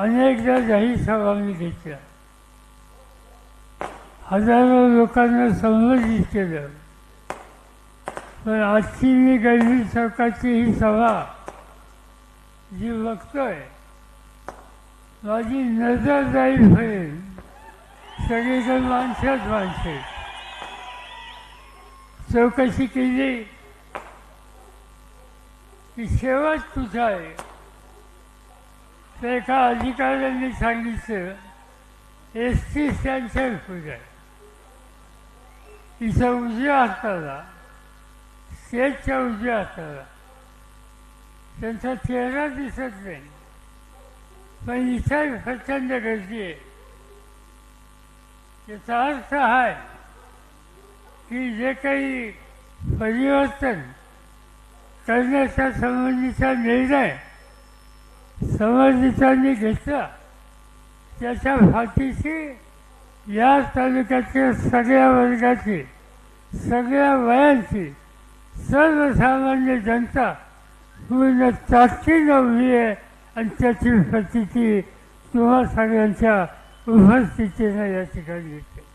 अनेकदा जाहीर सभा मी घेतल्या. हजारो लोकांना संबोधित केलं. पण आजची मी गैरी सरकारची ही सभा जी बघतोय माझी नजर जाईल होईल. सगळीकडे माणसंच माणसे. चौकशी केली की शेवट तुझा आहे. तर एका अधिकाऱ्यांनी सांगितलं. एस टी स्टँडच्या पुढे. तिच्या उजव्या हाताला स्टेजच्या उजव्या हाताला. त्यांचा चेहरा दिसत नाही. पण इथं प्रचंड गर्दी आहे. याचा अर्थ हा आहे की जे काही परिवर्तन करण्याच्या संबंधीचा निर्णय समर्थितांनी घेतला. त्याच्या फाटीशी या तालुक्यातल्या सगळ्या वर्गाची सगळ्या वयांची सर्वसामान्य जनता पूर्ण ताकदीनं उभी आहे आणि त्याची प्रतिती तुम्हा सगळ्यांच्या उपस्थितीनं या ठिकाणी येते.